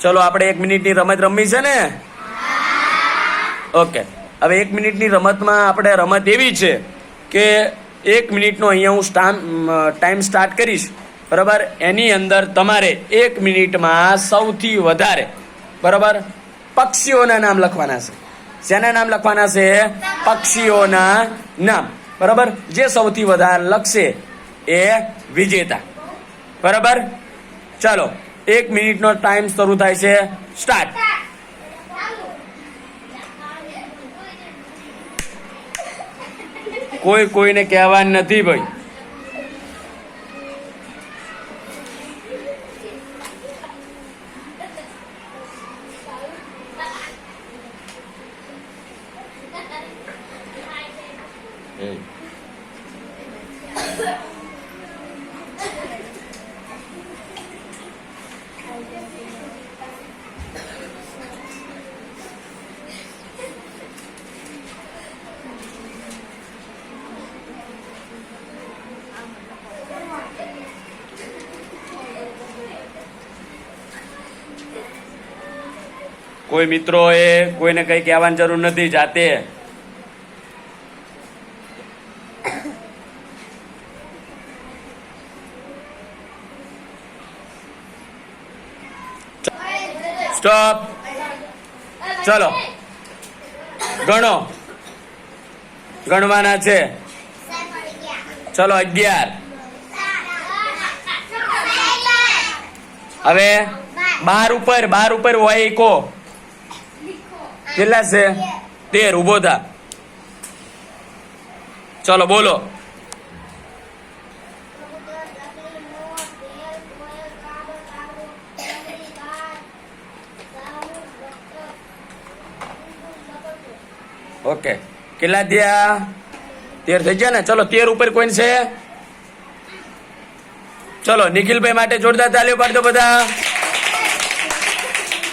ચલો આપણે એક મિનિટની રમત રમવી છે ને? ઓકે. હવે એક મિનિટની રમતમાં આપણે રમત એવી છે કે એક મિનિટનો અહીંયા હું સ્ટામ ટાઈમ સ્ટાર્ટ કરીશ. બરાબર? એની અંદર તમારે એક મિનિટમાં સૌથી વધારે, બરાબર? પક્ષીઓના નામ લખવાના છે. શેના નામ લખવાના છે? પક્ષીઓના નામ. બરાબર? જે સૌથી વધારે લખશે એ વિજેતા. બરાબર? ચાલો. એક મિનિટનો ટાઈમ શરૂ થાય છે. સ્ટાર્ટ કોઈ કોઈને કહેવાનું નથી ભાઈ. કોઈ મિત્રો એ કોઈને કઈ કહેવાની જરૂર નથી, જાતે. સ્ટોપ. ચલો. ગણો. ગણવાના છે. ચલો, અગિયાર. હવે બાર ઉપર બાર ઉપર હોય એકો. કેટલા છે? તેર ઊભો થા. ચલો, બોલો. ઓકે. કેટલા થયા? તેર થઈ ગયા ને? ચલો, તેર ઉપર કોઈ છે? ચલો, નિખિલભાઈ માટે જોરદાર તાલીઓ પાડતો બધા.